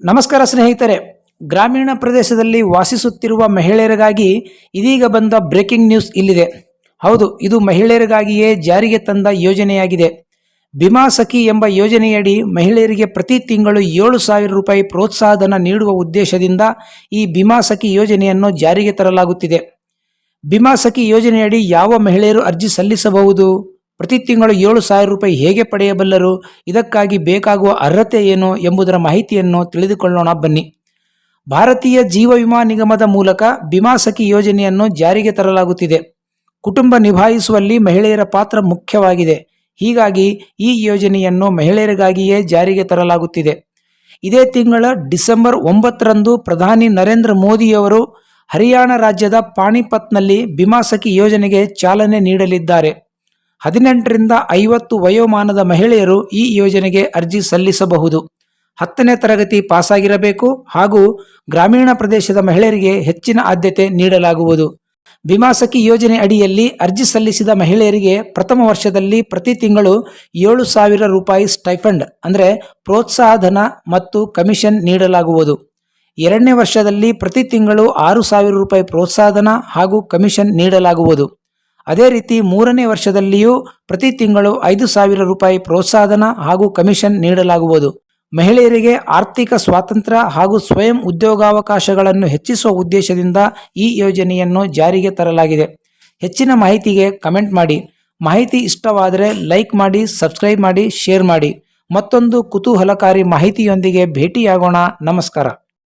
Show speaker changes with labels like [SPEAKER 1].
[SPEAKER 1] ನಮಸ್ಕಾರ ಸ್ನೇಹಿತರೆ, ಗ್ರಾಮೀಣ ಪ್ರದೇಶದಲ್ಲಿ ವಾಸಿಸುತ್ತಿರುವ ಮಹಿಳೆಯರಿಗಾಗಿ ಇದೀಗ ಬಂದ ಬ್ರೇಕಿಂಗ್ ನ್ಯೂಸ್ ಇಲ್ಲಿದೆ. ಹೌದು, ಇದು ಮಹಿಳೆಯರಿಗಾಗಿಯೇ ಜಾರಿಗೆ ತಂದ ಯೋಜನೆಯಾಗಿದೆ. ಬಿಮಾ ಸಖಿ ಎಂಬ ಯೋಜನೆಯಡಿ ಮಹಿಳೆಯರಿಗೆ ಪ್ರತಿ ತಿಂಗಳು ಏಳು ಸಾವಿರ ರೂಪಾಯಿ ಪ್ರೋತ್ಸಾಹಧನ ನೀಡುವ ಉದ್ದೇಶದಿಂದ ಈ ಬಿಮಾ ಸಖಿ ಯೋಜನೆಯನ್ನು ಜಾರಿಗೆ ತರಲಾಗುತ್ತಿದೆ. ಬಿಮಾ ಸಖಿ ಯೋಜನೆಯಡಿ ಯಾವ ಮಹಿಳೆಯರು ಅರ್ಜಿ ಸಲ್ಲಿಸಬಹುದು? ಪ್ರತಿ ತಿಂಗಳು ಏಳು ಸಾವಿರ ರೂಪಾಯಿ ಹೇಗೆ ಪಡೆಯಬಲ್ಲರು? ಇದಕ್ಕಾಗಿ ಬೇಕಾಗುವ ಅರ್ಹತೆ ಏನು ಎಂಬುದರ ಮಾಹಿತಿಯನ್ನು ತಿಳಿದುಕೊಳ್ಳೋಣ ಬನ್ನಿ. ಭಾರತೀಯ ಜೀವ ವಿಮಾ ನಿಗಮದ ಮೂಲಕ ಬಿಮಾ ಸಖಿ ಯೋಜನೆಯನ್ನು ಜಾರಿಗೆ ತರಲಾಗುತ್ತಿದೆ. ಕುಟುಂಬ ನಿಭಾಯಿಸುವಲ್ಲಿ ಮಹಿಳೆಯರ ಪಾತ್ರ ಮುಖ್ಯವಾಗಿದೆ. ಹೀಗಾಗಿ ಈ ಯೋಜನೆಯನ್ನು ಮಹಿಳೆಯರಿಗಾಗಿಯೇ ಜಾರಿಗೆ ತರಲಾಗುತ್ತಿದೆ. ಇದೇ ತಿಂಗಳ ಡಿಸೆಂಬರ್ ಒಂಬತ್ತರಂದು ಪ್ರಧಾನಿ ನರೇಂದ್ರ ಮೋದಿಯವರು ಹರಿಯಾಣ ರಾಜ್ಯದ ಪಾಣಿಪತ್ನಲ್ಲಿ ಬಿಮಾ ಸಖಿ ಯೋಜನೆಗೆ ಚಾಲನೆ ನೀಡಲಿದ್ದಾರೆ. ಹದಿನೆಂಟರಿಂದ ಐವತ್ತು ವಯೋಮಾನದ ಮಹಿಳೆಯರು ಈ ಯೋಜನೆಗೆ ಅರ್ಜಿ ಸಲ್ಲಿಸಬಹುದು. ಹತ್ತನೇ ತರಗತಿ ಪಾಸಾಗಿರಬೇಕು ಹಾಗೂ ಗ್ರಾಮೀಣ ಪ್ರದೇಶದ ಮಹಿಳೆಯರಿಗೆ ಹೆಚ್ಚಿನ ಆದ್ಯತೆ ನೀಡಲಾಗುವುದು. ವಿಮಾಸಕಿ ಯೋಜನೆ ಅಡಿಯಲ್ಲಿ ಅರ್ಜಿ ಸಲ್ಲಿಸಿದ ಮಹಿಳೆಯರಿಗೆ ಪ್ರಥಮ ವರ್ಷದಲ್ಲಿ ಪ್ರತಿ ತಿಂಗಳು ಏಳು ಸಾವಿರ ರೂಪಾಯಿ ಸ್ಟೈಫಂಡ್, ಅಂದರೆ ಪ್ರೋತ್ಸಾಹಧನ ಮತ್ತು ಕಮಿಷನ್ ನೀಡಲಾಗುವುದು. ಎರಡನೇ ವರ್ಷದಲ್ಲಿ ಪ್ರತಿ ತಿಂಗಳು ಆರು ಸಾವಿರ ರೂಪಾಯಿ ಪ್ರೋತ್ಸಾಹಧನ ಹಾಗೂ ಕಮಿಷನ್ ನೀಡಲಾಗುವುದು. ಅದೇ ರೀತಿ ಮೂರನೇ ವರ್ಷದಲ್ಲಿಯೂ ಪ್ರತಿ ತಿಂಗಳು ಐದು ಸಾವಿರ ರೂಪಾಯಿ ಪ್ರೋತ್ಸಾಹಧನ ಹಾಗೂ ಕಮಿಷನ್ ನೀಡಲಾಗುವುದು. ಮಹಿಳೆಯರಿಗೆ ಆರ್ಥಿಕ ಸ್ವಾತಂತ್ರ್ಯ ಹಾಗೂ ಸ್ವಯಂ ಉದ್ಯೋಗಾವಕಾಶಗಳನ್ನು ಹೆಚ್ಚಿಸುವ ಉದ್ದೇಶದಿಂದ ಈ ಯೋಜನೆಯನ್ನು ಜಾರಿಗೆ ತರಲಾಗಿದೆ. ಹೆಚ್ಚಿನ ಮಾಹಿತಿಗೆ ಕಮೆಂಟ್ ಮಾಡಿ. ಮಾಹಿತಿ ಇಷ್ಟವಾದರೆ ಲೈಕ್ ಮಾಡಿ, ಸಬ್ಸ್ಕ್ರೈಬ್ ಮಾಡಿ, ಶೇರ್ ಮಾಡಿ. ಮತ್ತೊಂದು ಕುತೂಹಲಕಾರಿ ಮಾಹಿತಿಯೊಂದಿಗೆ ಭೇಟಿಯಾಗೋಣ. ನಮಸ್ಕಾರ.